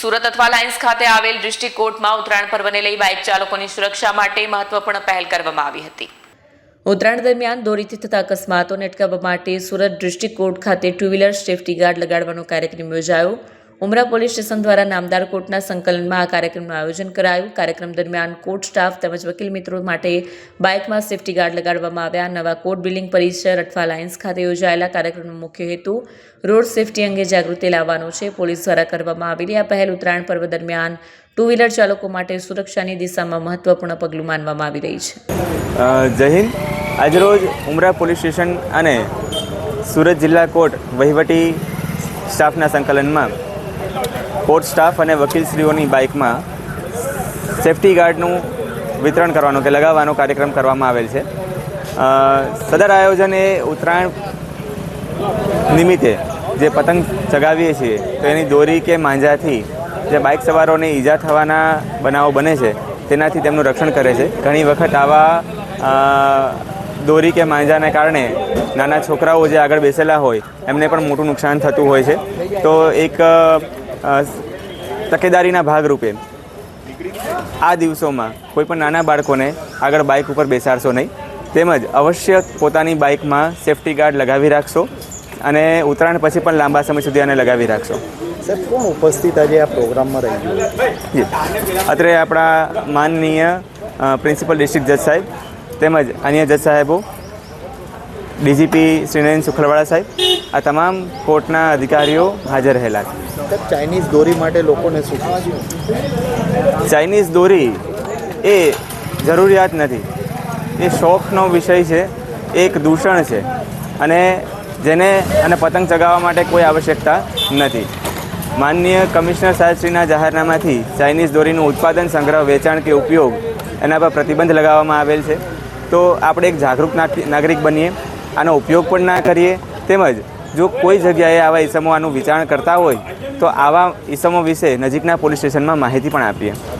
સુરત અથવા લાઇન્સ ખાતે આવેલ ડિસ્ટ્રિક્ટ કોર્ટમાં ઉત્તરાયણ પર્વને લઈ બાઇક ચાલકોની સુરક્ષા માટે મહત્વપૂર્ણ પહેલ કરવામાં આવી હતી. ઉત્તરાયણ દરમિયાન દોરીથી થતા અકસ્માતોને અટકાવવા માટે સુરત ડિસ્ટ્રિક્ટ કોર્ટ ખાતે ટુ વ્હીલર સેફટી ગાર્ડ લગાડવાનો કાર્યક્રમ યોજાયો. ઉમરા પોલીસ સ્ટેશન દ્વારા નામદાર કોર્ટના સંકલનમાં આ કાર્યક્રમનું આયોજન કરાયું. કાર્યક્રમ દરમિયાન કોર્ટ સ્ટાફ તેમજ વકીલ મિત્રો માટે બાઇકમાં સેફટી ગાર્ડ લગાડવામાં આવ્યા. નવા કોર્ટ બિલ્ડિંગ પરિસર અઠવા લાઇન્સ ખાતે યોજાયેલા કાર્યક્રમનો મુખ્ય હેતુ રોડ સેફટી અંગે જાગૃતિ લાવવાનો છે. પોલીસ દ્વારા કરવામાં આવેલી આ પહેલ ઉત્તરાયણ પર્વ દરમિયાન ટુ વ્હીલર ચાલકો માટે સુરક્ષાની દિશામાં મહત્વપૂર્ણ પગલું માનવામાં આવી રહી છે. જય હિન્દ. આજરોજ ઉમરા પોલીસ સ્ટેશન અને સુરત જિલ્લા કોર્ટ વહીવટી સ્ટાફના સંકલનમાં કોર્ટ સ્ટાફ અને વકીલશ્રીઓની બાઇકમાં સેફટી ગાર્ડનું વિતરણ કરવાનો કે લગાવવાનો કાર્યક્રમ કરવામાં આવેલ છે. સદર આયોજન એ ઉત્તરાયણ નિમિત્તે જે પતંગ ચગાવીએ છીએ, તો એની દોરી કે માંજાથી જે બાઇક સવારોને ઈજા થવાના બનાવો બને છે, તેનાથી તેમનું રક્ષણ કરે છે. ઘણી વખત આવા દોરી કે માંજાને કારણે નાના છોકરાઓ જે આગળ બેસેલા હોય, એમને પણ મોટું નુકસાન થતું હોય છે. તો એક તકેદારીના ભાગરૂપે આ દિવસોમાં કોઈ પણ નાના બાળકોને આગળ બાઇક ઉપર બેસાડશો નહીં. તેમજ અવશ્ય પોતાની બાઇકમાં સેફટી ગાર્ડ લગાવી રાખશો અને ઉત્તરાયણ પછી પણ લાંબા સમય સુધી આને લગાવી રાખશો. સાહેબ કોણ ઉપસ્થિત આજે આ પ્રોગ્રામમાં રહ્યું જી. અત્રે આપણા માનનીય પ્રિન્સિપલ ડિસ્ટ્રિક્ટ જજ સાહેબ તેમજ અન્ય જજ સાહેબો ડીજીપી શ્રીનયન સુખલવાળા સાહેબ આ તમામ કોર્ટના અધિકારીઓ હાજર રહેલા છે. ચાઇનીઝ દોરી માટે લોકોને શું ચાઇનીઝ દોરી એ જરૂરિયાત નથી. એ શોખનો વિષય છે એક દૂષણ છે. અને જેને અને પતંગ ચગાવવા માટે કોઈ આવશ્યકતા નથી. માનનીય કમિશનર સાહેબશ્રીના જાહેરનામાથી ચાઇનીઝ દોરીનું ઉત્પાદન સંગ્રહ, વેચાણ કે ઉપયોગ એના પર પ્રતિબંધ લગાવવામાં આવેલ છે. તો આપણે એક જાગૃત નાગરિક બનીએ. આનો ઉપયોગ પણ ના કરીએ. તેમજ જો કોઈ જગ્યાએ આવા ઈસમો આનું વિચારણ કરતા હોય, તો આવા ઈસમો વિશે નજીકના પોલીસ સ્ટેશનમાં માહિતી પણ આપીએ.